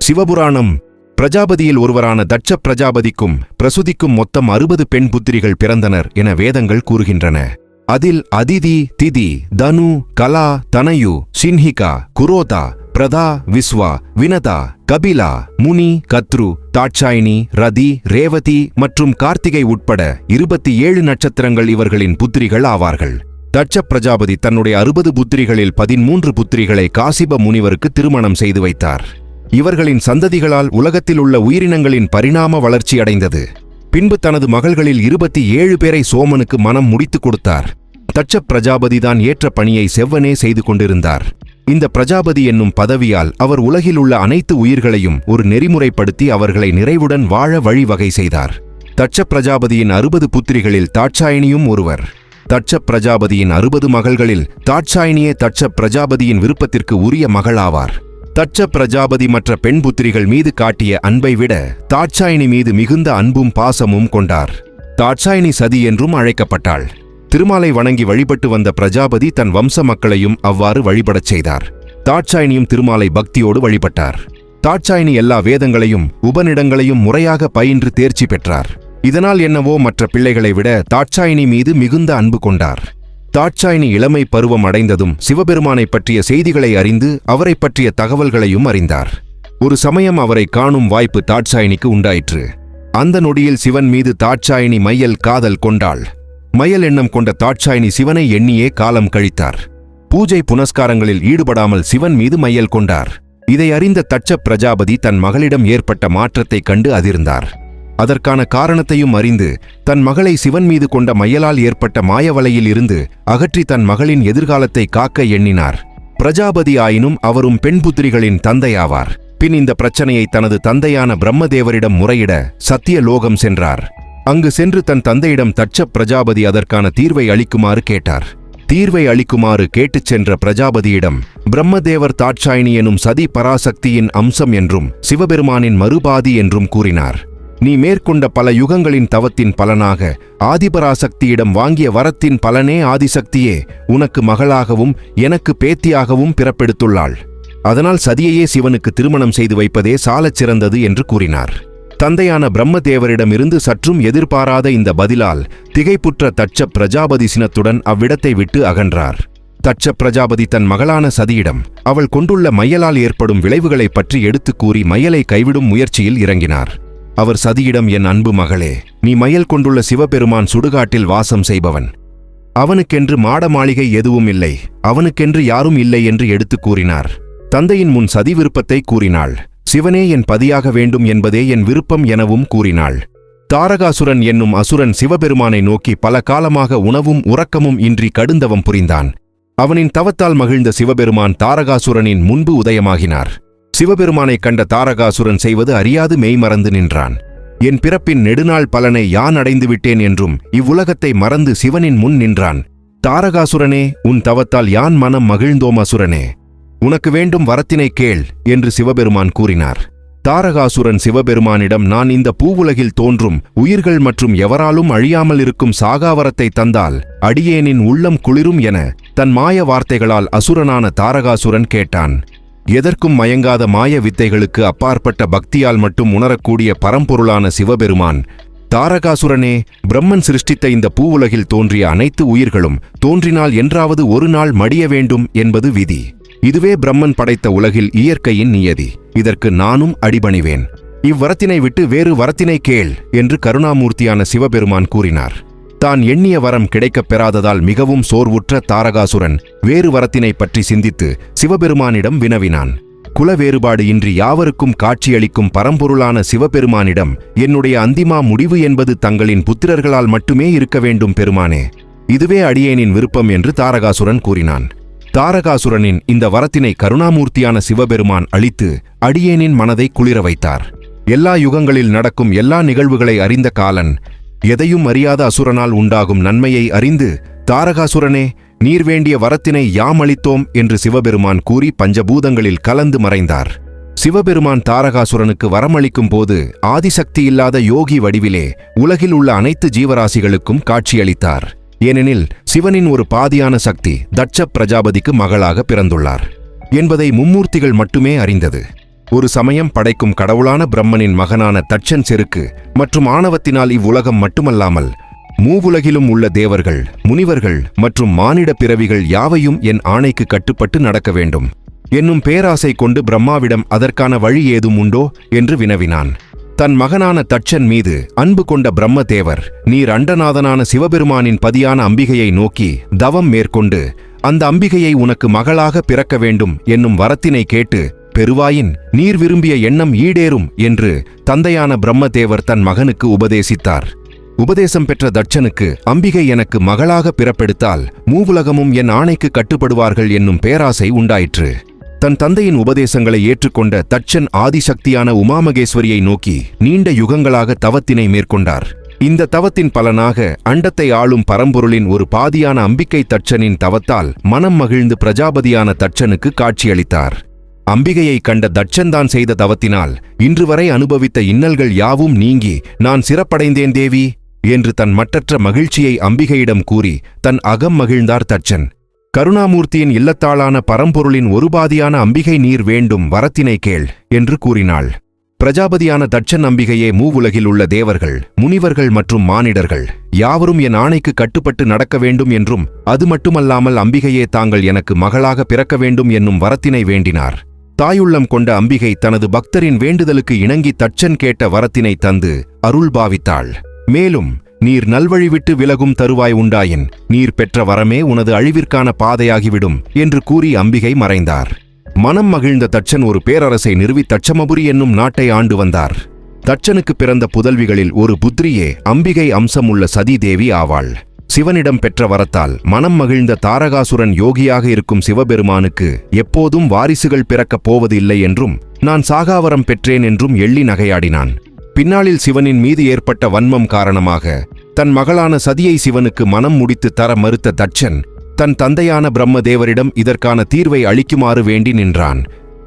சிவபுராணம். பிரஜாபதியில் ஒருவரான தட்ச பிரஜாபதிக்கும் பிரசுதிக்கும் மொத்தம் அறுபது பெண் புத்திரிகள் பிறந்தனர் என வேதங்கள் கூறுகின்றன. அதில் அதிதி திதி தனு கலா தனயு சின்ஹிகா குரோதா பிரதா விஸ்வா வினதா கபிலா முனி கத்ரு தாட்சாயினி ரதி ரேவதி மற்றும் கார்த்திகை உட்பட இருபத்தி ஏழு நட்சத்திரங்கள் இவர்களின் புத்திரிகள் ஆவார்கள். தட்ச பிரஜாபதி தன்னுடைய அறுபது புத்திரிகளில் பதிமூன்று புத்திரிகளை காசிப முனிவருக்கு திருமணம் செய்து வைத்தார். இவர்களின் சந்ததிகளால் உலகத்தில் உள்ள உயிரினங்களின் பரிணாம வளர்ச்சி அடைந்தது. பின்பு தனது மகள்களில் இருபத்தி ஏழு பேரை சோமனுக்கு மனம் முடித்துக் கொடுத்தார். தட்ச பிரஜாபதிதான் ஏற்ற பணியை செவ்வனே செய்து கொண்டிருந்தார். இந்த பிரஜாபதி என்னும் பதவியால் அவர் உலகில் உள்ள அனைத்து உயிர்களையும் ஒரு நெறிமுறைப்படுத்தி அவர்களை நிறைவுடன் வாழ வழிவகை செய்தார். தட்ச பிரஜாபதியின் அறுபது புத்திரிகளில் தாட்சாயினியும் ஒருவர். தட்ச பிரஜாபதியின் அறுபது மகள்களில் தாட்சாயினியே தட்ச பிரஜாபதியின் விருப்பத்திற்கு உரிய மகளாவார். தட்ச பிரஜாபதி மற்ற பெண் புத்திரிகள் மீது காட்டிய அன்பை விட தாட்சாயினி மீது மிகுந்த அன்பும் பாசமும் கொண்டார். தாட்சாயினி சதி என்றும் அழைக்கப்பட்டாள். திருமாலை வணங்கி வழிபட்டு வந்த பிரஜாபதி தன் வம்ச மக்களையும் அவ்வாறு வழிபடச் செய்தார். தாட்சாயினியும் திருமாலை பக்தியோடு வழிபட்டார். தாட்சாயினி எல்லா வேதங்களையும் உபநிடங்களையும் முறையாக பயின்று தேர்ச்சி பெற்றார். இதனால் என்னவோ மற்ற பிள்ளைகளை விட தாட்சாயினி மீது மிகுந்த அன்பு கொண்டார். தாட்சாயினி இளமை பருவம் அடைந்ததும் சிவபெருமானைப் பற்றிய செய்திகளை அறிந்து அவரைப் பற்றிய தகவல்களையும் அறிந்தார். ஒரு சமயம் அவரை காணும் வாய்ப்பு தாட்சாயினிக்கு உண்டாயிற்று. அந்த நொடியில் சிவன் மீது தாட்சாயினி மையல் காதல் கொண்டாள். மயல் எண்ணம் கொண்ட தாட்சாயினி சிவனை எண்ணியே காலம் கழித்தார். பூஜை புனஸ்காரங்களில் ஈடுபடாமல் சிவன் மீது மையல் கொண்டார். இதை அறிந்த தட்ச பிரஜாபதி தன் மகளிடம் ஏற்பட்ட மாற்றத்தைக் கண்டு அதிர்ந்தார். அதற்கான காரணத்தையும் அறிந்து தன் மகளை சிவன் மீது கொண்ட மையலால் ஏற்பட்ட மாயவலையில் இருந்து அகற்றி தன் மகளின் எதிர்காலத்தை காக்க எண்ணினார். பிரஜாபதி ஆயினும் அவரும் பெண் புத்திரிகளின் தந்தையாவார். பின் இந்த பிரச்சனையை தனது தந்தையான பிரம்மதேவரிடம் முறையிட சத்தியலோகம் சென்றார். அங்கு சென்று தன் தந்தையிடம் தட்ச பிரஜாபதி அதற்கான தீர்வை அளிக்குமாறு கேட்டார். தீர்வை அளிக்குமாறு கேட்டுச் சென்ற பிரஜாபதியிடம் பிரம்மதேவர் தாட்சாயினி எனும் சதி பராசக்தியின் அம்சம் என்றும் சிவபெருமானின் மறுபாதி என்றும் கூறினார். நீ மேற்கொண்ட பல யுகங்களின் தவத்தின் பலனாக ஆதிபராசக்தியிடம் வாங்கிய வரத்தின் பலனே ஆதிசக்தியே. உனக்கு மகளாகவும் எனக்கு பேத்தியாகவும் பிறப்பெடுத்துள்ளாள். அதனால் சதியையே சிவனுக்கு திருமணம் செய்து வைப்பதே சாலச் சிறந்தது என்று கூறினார். தந்தையான பிரம்மதேவரிடமிருந்து சற்றும் எதிர்பாராத இந்த பதிலால் திகைப்புற்ற தட்ச பிரஜாபதி சினத்துடன் அவ்விடத்தை விட்டு அகன்றார். தட்ச பிரஜாபதி தன் மகளான சதியிடம் அவள் கொண்டுள்ள மையலால் ஏற்படும் விளைவுகளைப் பற்றி எடுத்துக் கூறி மையலை கைவிடும் முயற்சியில் இறங்கினார். அவர் சதியிடம் என் அன்பு மகளே நீ மயல் கொண்டுள்ள சிவபெருமான் சுடுகாட்டில் வாசம் செய்பவன். அவனுக்கென்று மாட மாளிகை எதுவும் இல்லை அவனுக்கென்று யாரும் இல்லை என்று எடுத்துக் கூறினார். தந்தையின் முன் சதி விருப்பத்தை கூறினாள். சிவனே என் பதியாக வேண்டும் என்பதே என் விருப்பம் எனவும் கூறினாள். தாரகாசுரன் என்னும் அசுரன் சிவபெருமானை நோக்கி பல காலமாக உணவும் உறக்கமும் இன்றி கடுந்தவம் புரிந்தான். அவனின் தவத்தால் மகிழ்ந்த சிவபெருமான் தாரகாசுரனின் முன்பு உதயமாகினார். சிவபெருமானைக் கண்ட தாரகாசுரன் செய்வது அறியாது மெய்மறந்து நின்றான். என் பிறப்பின் நெடுநாள் பலனை யான் அடைந்து விட்டேன் என்றும் இவ்வுலகத்தை மறந்து சிவனின் முன் நின்றான். தாரகாசுரனே உன் தவத்தால் யான் மனம் மகிழ்ந்தோம் அசுரனே? உனக்கு வேண்டும் வரத்தினை கேள் என்று சிவபெருமான் கூறினார். தாரகாசுரன் சிவபெருமானிடம் நான் இந்த பூவுலகில் தோன்றும் உயிர்கள் மற்றும் எவராலும் அழியாமல் இருக்கும் சாகாவரத்தை தந்தால் அடியேனின் உள்ளம் குளிரும் என தன் மாய வார்த்தைகளால் அசுரனான தாரகாசுரன் கேட்டான். எதற்கும் மயங்காத மாய வித்தைகளுக்கு அப்பாற்பட்ட பக்தியால் மட்டும் உணரக்கூடிய பரம்பொருளான சிவபெருமான் தாரகாசுரனே பிரம்மன் சிருஷ்டித்த இந்த பூவுலகில் தோன்றிய அனைத்து உயிர்களும் தோன்றினால் என்றாவது ஒரு நாள் மடிய வேண்டும் என்பது விதி. இதுவே பிரம்மன் படைத்த உலகில் இயற்கையின் நியதி. இதற்கு நானும் அடிபணிவேன். இவ்வரத்தினை விட்டு வேறு வரத்தினை கேள் என்று கருணாமூர்த்தியான சிவபெருமான் கூறினார். தான் எண்ணிய வரம் கிடைக்கப் பெறாததால் மிகவும் சோர்வுற்ற தாரகாசுரன் வேறு வரத்தினை பற்றி சிந்தித்து சிவபெருமானிடம் வினவினான். குல வேறுபாடு இன்றி யாவருக்கும் காட்சியளிக்கும் பரம்பொருளான சிவபெருமானிடம் என்னுடைய அந்திமா முடிவு என்பது தங்களின் புத்திரர்களால் மட்டுமே இருக்க வேண்டும் பெருமானே. இதுவே அடியேனின் விருப்பம் என்று தாரகாசுரன் கூறினான். தாரகாசுரனின் இந்த வரத்தினை கருணாமூர்த்தியான சிவபெருமான் அளித்து அடியேனின் மனதை குளிர வைத்தார். எல்லா யுகங்களில் நடக்கும் எல்லா நிகழ்வுகளை அறிந்த காலன் எதையும் அறியாத அசுரனால் உண்டாகும் நன்மையை அறிந்து தாரகாசுரனே நீர் வேண்டிய வரத்தினை யாம் அளித்தோம் என்று சிவபெருமான் கூறி பஞ்சபூதங்களில் கலந்து மறைந்தார். சிவபெருமான் தாரகாசுரனுக்கு வரமளிக்கும் போது ஆதிசக்தி இல்லாத யோகி வடிவிலே உலகில் உள்ள அனைத்து ஜீவராசிகளுக்கும் காட்சியளித்தார். ஏனெனில் சிவனின் ஒரு பாதியான சக்தி தட்ச பிரஜாபதிக்கு மகளாக பிறந்துள்ளார் என்பதை மும்மூர்த்திகள் மட்டுமே அறிந்தது. ஒரு சமயம் படைக்கும் கடவுளான பிரம்மனின் மகனான தட்சன் செருக்கு மற்றும் ஆணவத்தினால் இவ்வுலகம் மட்டுமல்லாமல் மூவுலகிலும் உள்ள தேவர்கள் முனிவர்கள் மற்றும் மானிட பிறவிகள் யாவையும் என் ஆணைக்கு கட்டுப்பட்டு நடக்க வேண்டும். என்னும் பேராசை கொண்டு பிரம்மாவிடம் அதற்கான வழி ஏதும் உண்டோ என்று வினவினான். தன் மகனான தட்சன் மீது அன்பு கொண்ட பிரம்மதேவர் நீர் அண்டநாதனான சிவபெருமானின் பதியான அம்பிகையை நோக்கி தவம் மேற்கொண்டு அந்த அம்பிகையை உனக்கு மகளாக பிறக்க வேண்டும் என்னும் வரத்தினை கேட்டு பெருவாயின் நீர் விரும்பிய எண்ணம் ஈடேறும் என்று தந்தையான பிரம்மதேவர் தன் மகனுக்கு உபதேசித்தார். உபதேசம் பெற்ற தட்சனுக்கு அம்பிகை எனக்கு மகளாக பிறப்பெடுத்தால் மூவுலகமும் என் ஆணைக்கு கட்டுப்படுவார்கள் என்னும் பேராசை உண்டாயிற்று. தன் தந்தையின் உபதேசங்களை ஏற்றுக்கொண்ட தட்சன் ஆதிசக்தியான உமாமகேஸ்வரியை நோக்கி நீண்ட யுகங்களாக தவத்தினை மேற்கொண்டார். இந்த தவத்தின் பலனாக அண்டத்தை ஆளும் பரம்பொருளின் ஒரு பாதியான அம்பிக்கை தட்சனின் தவத்தால் மனம் மகிழ்ந்து பிரஜாபதியான தட்சனுக்கு காட்சியளித்தார். அம்பிகையை கண்ட தட்சன்தான் செய்த தவத்தினால் இன்று வரை அனுபவித்த இன்னல்கள் யாவும் நீங்கி நான் சிறப்படைந்தேன் தேவி என்று தன் மட்டற்ற மகிழ்ச்சியை அம்பிகையிடம் கூறி தன் அகம் மகிழ்ந்தார் தட்சன். கருணாமூர்த்தியின் இல்லத்தாளான பரம்பொருளின் ஒரு பாதியான அம்பிகை நீர் வேண்டும் வரத்தினை கேள் என்று கூறினாள். பிரஜாபதியான தட்சன் அம்பிகையே மூவுலகில் உள்ள தேவர்கள் முனிவர்கள் மற்றும் மானிடர்கள் யாவரும் என் ஆணைக்கு கட்டுப்பட்டு நடக்க வேண்டும் என்றும் அது மட்டுமல்லாமல் அம்பிகையே தாங்கள் எனக்கு மகளாக பிறக்க வேண்டும் என்னும் வரத்தினை வேண்டினார். தாயுள்ளம் கொண்ட அம்பிகை தனது பக்தரின் வேண்டுதலுக்கு இணங்கி தச்சன் கேட்ட வரத்தினை தந்து அருள் பாவித்தாள். மேலும் நீர் நல்வழி விட்டு விலகும் தருவாய் உண்டாயின் நீர் பெற்ற வரமே உனது அழிவிற்கான பாதையாகிவிடும் என்று கூறி அம்பிகை மறைந்தார். மனம் மகிழ்ந்த தட்சன் ஒரு பேரரசை நிறுவி தட்சமபுரி என்னும் நாட்டை ஆண்டு வந்தார். தச்சனுக்கு பிறந்த புதல்விகளில் ஒரு புத்ரியே அம்பிகை அம்சமுள்ள சதி தேவி ஆவாள். சிவனிடம் பெற்ற வரத்தால் மனம் மகிழ்ந்த தாரகாசுரன் யோகியாக இருக்கும் சிவபெருமானுக்கு எப்போதும் வாரிசுகள் பிறக்கப் போவதில்லை என்றும் நான் சாகாவரம் பெற்றேன் என்றும் எள்ளி நகையாடினான். பின்னாளில் சிவனின் மீது ஏற்பட்ட வன்மம் காரணமாக தன் மகளான சதியை சிவனுக்கு மனம் முடித்து தர மறுத்த தட்சன் தன் தந்தையான பிரம்மதேவரிடம் இதற்கான தீர்வை அளிக்குமாறு வேண்டி நின்றான்.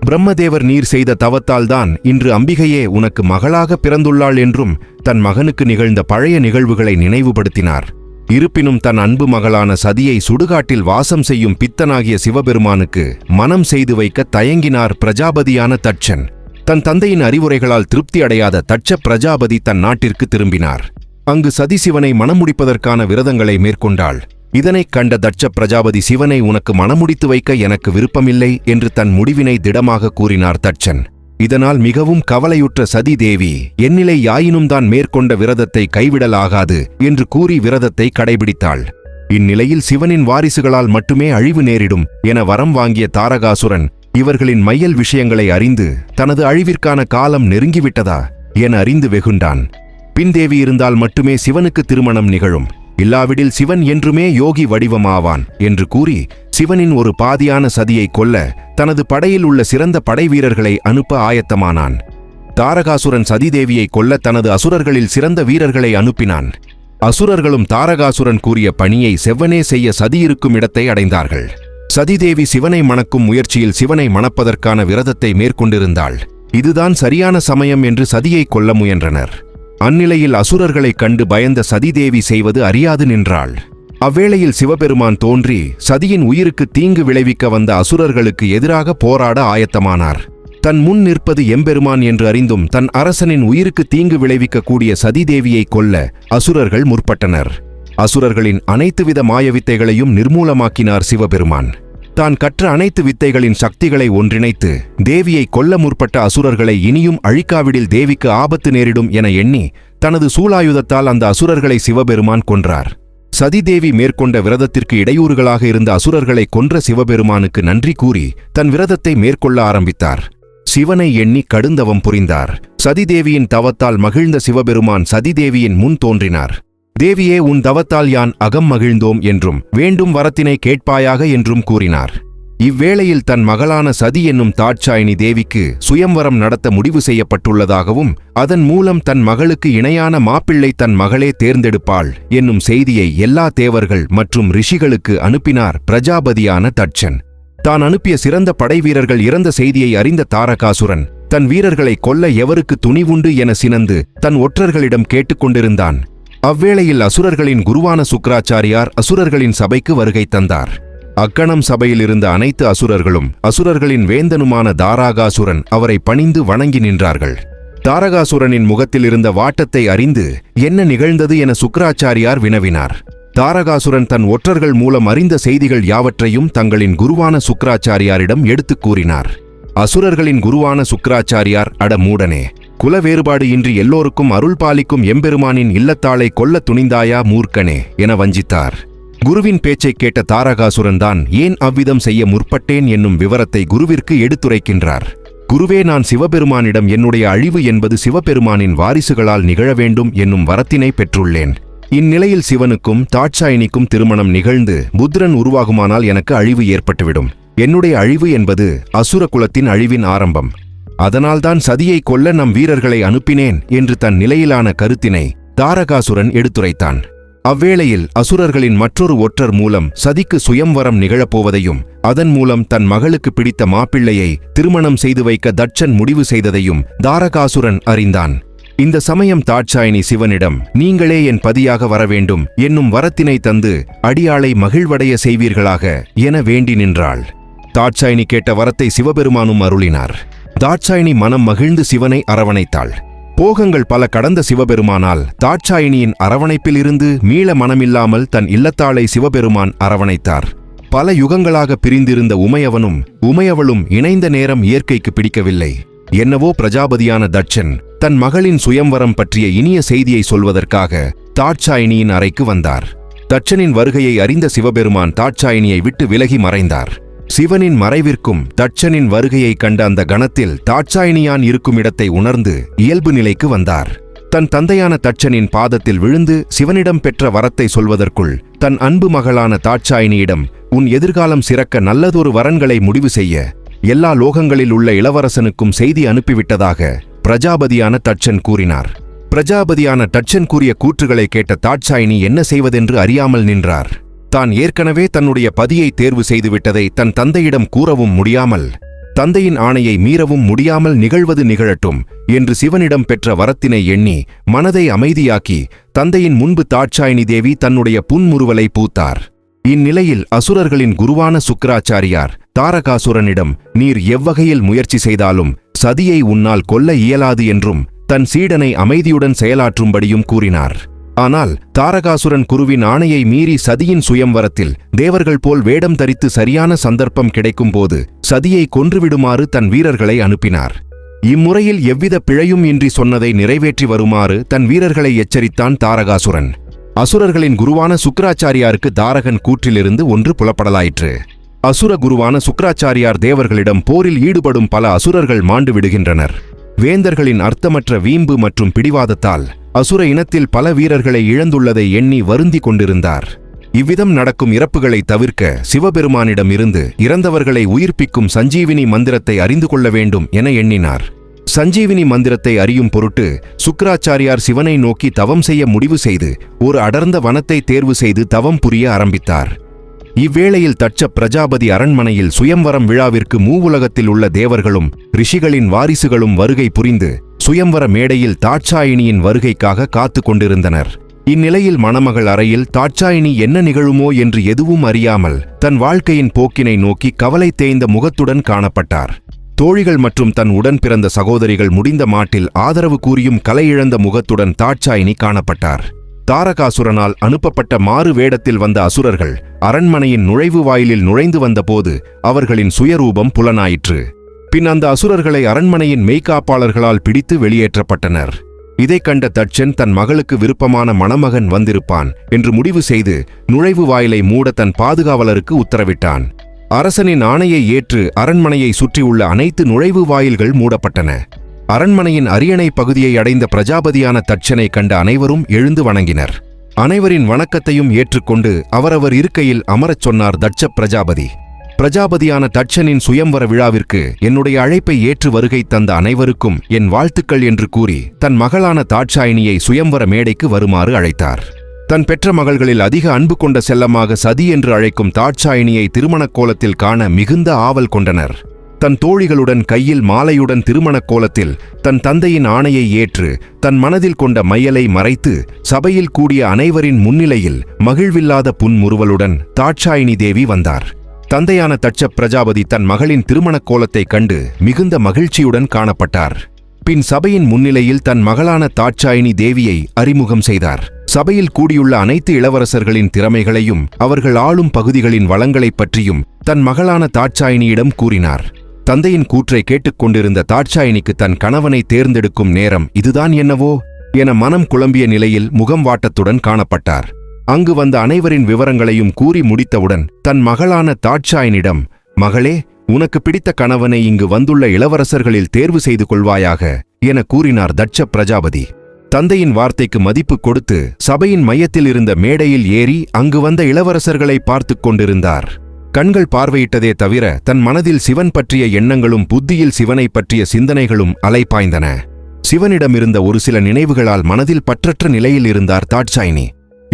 பிரம்மதேவர் நீர் செய்த தவத்தால்தான் இன்று அம்பிகையே உனக்கு மகளாக பிறந்துள்ளாள் என்றும் தன் மகனுக்கு நிகழ்ந்த பழைய நிகழ்வுகளை நினைவுபடுத்தினார். இருப்பினும் தன் அன்பு மகளான சதியை சுடுகாட்டில் வாசம் செய்யும் பித்தனாகிய சிவபெருமானுக்கு மனம் செய்து வைக்க தயங்கினார் பிரஜாபதியான தட்சன். தன் தந்தையின் அறிவுரைகளால் திருப்தி அடையாத தட்ச பிரஜாபதி தன் நாட்டிற்கு திரும்பினார். அங்கு சதி சிவனை மணமுடிப்பதற்கான விரதங்களை மேற்கொண்டாள். இதனைக் கண்ட தட்ச பிரஜாபதி சிவனை உனக்கு மணமுடித்து வைக்க எனக்கு விருப்பமில்லை என்று தன் முடிவினை திடமாக கூறினார் தட்சன். இதனால் மிகவும் கவலையுற்ற சதி தேவி என்னிலை யாயினும் தான் மேற்கொண்ட விரதத்தை கைவிடலாகாது என்று கூறி விரதத்தை கடைபிடித்தாள். இந்நிலையில் சிவனின் வாரிசுகளால் மட்டுமே அழிவு நேரிடும் என வரம் வாங்கிய தாரகாசுரன் இவர்களின் மையல் விஷயங்களை அறிந்து தனது அழிவிற்கான காலம் நெருங்கிவிட்டதா? என அறிந்து வெகுண்டான். பின் தேவி இருந்தால் மட்டுமே சிவனுக்கு திருமணம் நிகழும். இல்லாவிடில் சிவன் என்றுமே யோகி வடிவமாவான் என்று கூறி சிவனின் ஒரு பாதியான சதியை கொல்ல தனது படையில் உள்ள சிறந்த படை வீரர்களை அனுப்ப ஆயத்தமானான். தாரகாசுரன் சதிதேவியை கொல்ல தனது அசுரர்களில் சிறந்த வீரர்களை அனுப்பினான். அசுரர்களும் தாரகாசுரன் கூறிய பணியை செவ்வனே செய்ய சதியிருக்கும் இடத்தை அடைந்தார்கள். சதிதேவி சிவனை மணக்கும் முயற்சியில் சிவனை மணப்பதற்கான விரதத்தை மேற்கொண்டிருந்தாள். இதுதான் சரியான சமயம் என்று சதியை கொல்ல முயன்றனர். அந்நிலையில் அசுரர்களைக் கண்டு பயந்த சதிதேவி செய்வது அறியாது நின்றாள். அவ்வேளையில் சிவபெருமான் தோன்றி சதியின் உயிருக்கு தீங்கு விளைவிக்க வந்த அசுரர்களுக்கு எதிராக போராட ஆயத்தமானார். தன் முன் நிற்பது எம்பெருமான் என்று அறிந்தும் தன் அரசனின் உயிருக்கு தீங்கு விளைவிக்கக்கூடிய சதிதேவியை கொல்ல அசுரர்கள் முற்பட்டனர். அசுரர்களின் அனைத்து வித மாயவித்தைகளையும் நிர்மூலமாக்கினார் சிவபெருமான். தான் கற்ற அனைத்து வித்தைகளின் சக்திகளை ஒன்றிணைத்து தேவியை கொல்ல முற்பட்ட அசுரர்களை இனியும் அழிக்காவிடில் தேவிக்கு ஆபத்து நேரிடும் என எண்ணி தனது சூலாயுதத்தால் அந்த அசுரர்களை சிவபெருமான் கொன்றார். சதிதேவி மேற்கொண்ட விரதத்திற்கு இடையூறுகளாக இருந்த அசுரர்களை கொன்ற சிவபெருமானுக்கு நன்றி கூறி தன் விரதத்தை மேற்கொள்ள ஆரம்பித்தார். சிவனை எண்ணி கடுந்தவம் புரிந்தார். சதிதேவியின் தவத்தால் மகிழ்ந்த சிவபெருமான் சதிதேவியின் முன் தோன்றினார். தேவியே உன் தவத்தால் யான் அகம் மகிழ்ந்தோம் என்றும் வேண்டும் வரத்தினை கேட்பாயாக என்றும் கூறினார். இவ்வேளையில் தன் மகளான சதி என்னும் தாட்சாயினி தேவிக்கு சுயம்வரம் நடத்த முடிவு செய்யப்பட்டுள்ளதாகவும் அதன் மூலம் தன் மகளுக்கு இணையான மாப்பிள்ளை தன் மகளே தேர்ந்தெடுப்பாள் என்னும் செய்தியை எல்லா தேவர்கள் மற்றும் ரிஷிகளுக்கு அனுப்பினார் பிரஜாபதியான தட்சன். தான் அனுப்பிய சிறந்த படைவீரர்கள் இறந்த செய்தியை அறிந்த தாரகாசுரன் தன் வீரர்களை கொல்ல எவருக்கு துணிவுண்டு என சினந்து தன் ஒற்றர்களிடம் கேட்டுக்கொண்டிருந்தான். அவ்வேளையில் அசுரர்களின் குருவான சுக்ராச்சாரியார் அசுரர்களின் சபைக்கு வருகை தந்தார். அக்கணம் சபையில் இருந்த அனைத்து அசுரர்களும் அசுரர்களின் வேந்தனுமான தாராகாசுரன் அவரை பணிந்து வணங்கி நின்றார்கள். தாரகாசுரனின் முகத்தில் இருந்த வாட்டத்தை அறிந்து என்ன நிகழ்ந்தது? என சுக்கராச்சாரியார் வினவினார். தாரகாசுரன் தன் ஒற்றர்கள் மூலம் அறிந்த செய்திகள் யாவற்றையும் தங்களின் குருவான சுக்கராச்சாரியாரிடம் எடுத்துக் கூறினார். அசுரர்களின் குருவான சுக்கராச்சாரியார் அட மூடனே குல வேறுபாடு இன்றி எல்லோருக்கும் அருள் பாலிக்கும் எம்பெருமானின் இல்லத்தாளை கொல்ல துணிந்தாயா மூர்க்கனே என வஞ்சித்தார். குருவின் பேச்சைக் கேட்ட தாரகாசுரன் தான் ஏன் அவ்விதம் செய்ய முற்பட்டேன் என்னும் விவரத்தை குருவிற்கு எடுத்துரைக்கின்றார். குருவே நான் சிவபெருமானிடம் என்னுடைய அழிவு என்பது சிவபெருமானின் வாரிசுகளால் நிகழ வேண்டும் என்னும் வரத்தினை பெற்றுள்ளேன். இந்நிலையில் சிவனுக்கும் தாட்சாயினிக்கும் திருமணம் நிகழ்ந்து புத்திரன் உருவாகுமானால் எனக்கு அழிவு ஏற்பட்டுவிடும். என்னுடைய அழிவு என்பது அசுர குலத்தின் அழிவின் ஆரம்பம். அதனால்தான் சதியை கொல்ல நம் வீரர்களை அனுப்பினேன் என்று தன் நிலையிலான கருத்தினை தாரகாசுரன் எடுத்துரைத்தான். அவ்வேளையில் அசுரர்களின் மற்றொரு ஒற்றர் மூலம் சதிக்கு சுயம்வரம் நிகழப்போவதையும் அதன் மூலம் தன் மகளுக்கு பிடித்த மாப்பிள்ளையை திருமணம் செய்து வைக்க தட்சன் முடிவு செய்ததையும் தாரகாசுரன் அறிந்தான். இந்த சமயம் தாட்சாயினி சிவனிடம் நீங்களே என் பதியாக வர வேண்டும். என்னும் வரத்தினை தந்து அடியாளை மகிழ்வடைய செய்வீர்களாக என வேண்டி நின்றாள். தாட்சாயினி கேட்ட வரத்தை சிவபெருமானும் அருளினார். தாட்சாயினி மனம் மகிழ்ந்து சிவனை அரவணைத்தாள். போகங்கள் பல கடந்த சிவபெருமானால் தாட்சாயினியின் அரவணைப்பில் இருந்து மீள மனமில்லாமல் தன் இல்லத்தாளை சிவபெருமான் அரவணைத்தார். பல யுகங்களாக பிரிந்திருந்த உமையவனும் உமையவளும் இணைந்த நேரம் இயற்கைக்கு பிடிக்கவில்லை. என்னவோ பிரஜாபதியான தட்சன் தன் மகளின் சுயம்வரம் பற்றிய இனிய செய்தியை சொல்வதற்காக தாட்சாயினியின் அறைக்கு வந்தார். தட்சனின் வருகையை அறிந்த சிவபெருமான் தாட்சாயினியை விட்டு விலகி மறைந்தார். சிவனின் மறைவிற்கும் தட்சனின் வருகையை கண்ட அந்த கணத்தில் தாட்சாயினியான் இருக்கும் இடத்தை உணர்ந்து இயல்பு நிலைக்கு வந்தார். தன் தந்தையான தட்சனின் பாதத்தில் விழுந்து சிவனிடம் பெற்ற வரத்தை சொல்வதற்குள் தன் அன்பு மகளான தாட்சாயினியிடம் உன் எதிர்காலம் சிறக்க நல்லதொரு வரன்களை முடிவு செய்ய. எல்லா லோகங்களில் உள்ள இளவரசனுக்கும் செய்தி அனுப்பிவிட்டதாக பிரஜாபதியான தட்சன் கூறினார். பிரஜாபதியான தட்சன் கூறிய கூற்றுகளை கேட்ட தாட்சாயினி என்ன செய்வதென்று அறியாமல் நின்றார். தான் ஏற்கனவே தன்னுடைய பதியை தேர்வு செய்துவிட்டதை தன் தந்தையிடம் கூறவும் முடியாமல் தந்தையின் ஆணையை மீறவும் முடியாமல் நிகழ்வது நிகழட்டும் என்று சிவனிடம் பெற்ற வரத்தினை எண்ணி மனதை அமைதியாக்கி தந்தையின் முன்பு தாட்சாயினி தேவி தன்னுடைய புன்முறுவலை பூத்தார். இந்நிலையில் அசுரர்களின் குருவான சுக்கராச்சாரியார் தாரகாசுரனிடம் நீர் எவ்வகையில் முயற்சி செய்தாலும் சதியை உன்னால் கொல்ல இயலாது என்றும் தன் சீடனை அமைதியுடன் செயலாற்றும்படியும் கூறினார். ஆனால் தாரகாசுரன் குருவின் ஆணையை மீறி சதியின் சுயம்வரத்தில் தேவர்கள் போல் வேடம் தரித்து சரியான சந்தர்ப்பம் கிடைக்கும்போது சதியை கொன்றுவிடுமாறு தன் வீரர்களை அனுப்பினார். இம்முறையில் எவ்வித பிழையும் இன்றி சொன்னதை நிறைவேற்றி வருமாறு தன் வீரர்களை எச்சரித்தான் தாரகாசுரன். அசுரர்களின் குருவான சுக்கராச்சாரியாருக்கு தாரகன் கூற்றிலிருந்து ஒன்று புலப்படலாயிற்று. அசுர குருவான சுக்கராச்சாரியார் தேவர்களிடம் போரில் ஈடுபடும் பல அசுரர்கள் மாண்டு விடுகின்றனர். வேந்தர்களின் அர்த்தமற்ற வீம்பு மற்றும் பிடிவாதத்தால் அசுர இனத்தில் பல வீரர்களை இழந்துள்ளதை எண்ணி வருந்திக் கொண்டிருந்தார். இவ்விதம் நடக்கும் இறப்புகளை தவிர்க்க சிவபெருமானிடம் இருந்து இறந்தவர்களை உயிர்ப்பிக்கும் சஞ்சீவினி மந்திரத்தை அறிந்து கொள்ள வேண்டும் என எண்ணினார். சஞ்சீவினி மந்திரத்தை அறியும் பொருட்டு சுக்கராச்சாரியார் சிவனை நோக்கி தவம் செய்ய முடிவு செய்து ஒரு அடர்ந்த வனத்தை தேர்வு செய்து தவம் புரிய ஆரம்பித்தார். இவ்வேளையில் தட்ச பிரஜாபதி அரண்மனையில் சுயம்வரம் விழாவிற்கு மூவுலகத்தில் உள்ள தேவர்களும் ரிஷிகளின் வாரிசுகளும் வருகை புரிந்து சுயம்வர மேடையில் தாட்சாயினியின் வருகைக்காக காத்து கொண்டிருந்தனர். இந்நிலையில் மணமகள் அறையில் தாட்சாயினி என்ன நிகழுமோ என்று எதுவும் அறியாமல் தன் வாழ்க்கையின் போக்கினை நோக்கி கவலை தேய்ந்த முகத்துடன் காணப்பட்டார். தோழிகள் மற்றும் தன் உடன் பிறந்த சகோதரிகள் முடிந்த மாட்டில் ஆதரவு கூறியும் கலையிழந்த முகத்துடன் தாட்சாயினி காணப்பட்டார். தாரகாசுரனால் அனுப்பப்பட்ட மாறு வேடத்தில் வந்த அசுரர்கள் அரண்மனையின் நுழைவு வாயிலில் நுழைந்து வந்தபோது அவர்களின் சுயரூபம் புலனாயிற்று. பின் அந்த அசுரர்களை அரண்மனையின் மெய்காப்பாளர்களால் பிடித்து வெளியேற்றப்பட்டனர். இதைக் கண்ட தட்சன் தன் மகளுக்கு விருப்பமான மணமகன் வந்திருப்பான் என்று முடிவு செய்து நுழைவு வாயிலை மூட தன் பாதுகாவலருக்கு உத்தரவிட்டான். அரசனின் ஆணையை ஏற்று அரண்மனையை சுற்றியுள்ள அனைத்து நுழைவு வாயில்கள் மூடப்பட்டன. அரண்மனையின் அரியணை பகுதியை அடைந்த பிரஜாபதியான தட்சனை கண்ட அனைவரும் எழுந்து வணங்கினர். அனைவரின் வணக்கத்தையும் ஏற்றுக்கொண்டு அவரவர் இருக்கையில் அமரச் சொன்னார் தட்ச பிரஜாபதி. பிரஜாபதியான தட்சனின் சுயம்வர விழாவிற்கு என்னுடைய அழைப்பை ஏற்று வருகை தந்த அனைவருக்கும் என் வாழ்த்துக்கள் என்று கூறி தன் மகளான தாட்சாயினியை சுயம்வர மேடைக்கு வருமாறு அழைத்தார். தன் பெற்ற மகள்களில் அதிக அன்பு கொண்ட செல்லமாக சதி என்று அழைக்கும் தாட்சாயினியை திருமணக் கோலத்தில் காண மிகுந்த ஆவல் கொண்டனர். தன் தோழிகளுடன் கையில் மாலையுடன் திருமணக் கோலத்தில் தன் தந்தையின் ஆணையை ஏற்று தன் மனதில் கொண்ட மையலை மறைத்து சபையில் கூடிய அனைவரின் முன்னிலையில் மகிழ்வில்லாத புன்முறுவலுடன் தாட்சாயினி தேவி வந்தார். தந்தையான தட்ச பிரஜாபதி தன் மகளின் திருமணக் கோலத்தைக் கண்டு மிகுந்த மகிழ்ச்சியுடன் காணப்பட்டார். பின் சபையின் முன்னிலையில் தன் மகளான தாட்சாயினி தேவியை அறிமுகம் செய்தார். சபையில் கூடியுள்ள அனைத்து இளவரசர்களின் திறமைகளையும் அவர்கள் ஆளும் பகுதிகளின் வளங்களைப் பற்றியும் தன் மகளான தாட்சாயினியிடம் கூறினார். தந்தையின் கூற்றை கேட்டுக்கொண்டிருந்த தாட்சாயினிக்கு தன் கணவனை தேர்ந்தெடுக்கும் நேரம் இதுதான் என்னவோ? என மனம் குழம்பிய நிலையில் முகம் வாட்டத்துடன் காணப்பட்டார். அங்கு வந்த அனைவரின் விவரங்களையும் கூறி முடித்தவுடன் தன் மகளான தாட்சாயினிடம் மகளே உனக்கு பிடித்த கணவனை இங்கு வந்துள்ள இளவரசர்களில் தேர்வு செய்து கொள்வாயாக என கூறினார் தட்ச பிரஜாபதி. தந்தையின் வார்த்தைக்கு மதிப்பு கொடுத்து சபையின் மையத்தில் இருந்த மேடையில் ஏறி அங்கு வந்த இளவரசர்களை பார்த்துக் கொண்டிருந்தார். கண்கள் பார்வையிட்டதே தவிர தன் மனதில் சிவன் பற்றிய எண்ணங்களும் புத்தியில் சிவனை பற்றிய சிந்தனைகளும் அலைபாய்ந்தன சிவனிடமிருந்த ஒரு சில நினைவுகளால் மனதில் பற்றற்ற நிலையில் இருந்தார் தாட்சாயினி.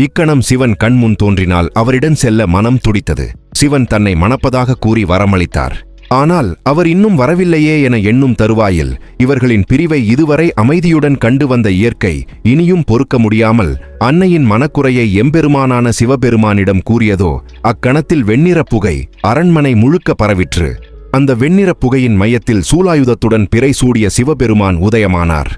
இக்கணம் சிவன் கண்முன் தோன்றினால் அவரிடம் செல்ல மனம் துடித்தது. சிவன் தன்னை மணப்பதாக கூறி வரமளித்தார். ஆனால் அவர் இன்னும் வரவில்லையே என எண்ணும் தருவாயில் இவர்களின் பிரிவை இதுவரை அமைதியுடன் கண்டு வந்த இயற்கை இனியும் பொறுக்க முடியாமல் அன்னையின் மனக்குறையை எம்பெருமானான சிவபெருமானிடம் கூறியதோ அக்கணத்தில் வெண்ணிற புகை அரண்மனை முழுக்க பரவிற்று. அந்த வெண்ணிற புகையின் மையத்தில் சூலாயுதத்துடன் பிறை சூடிய சிவபெருமான் உதயமானார்.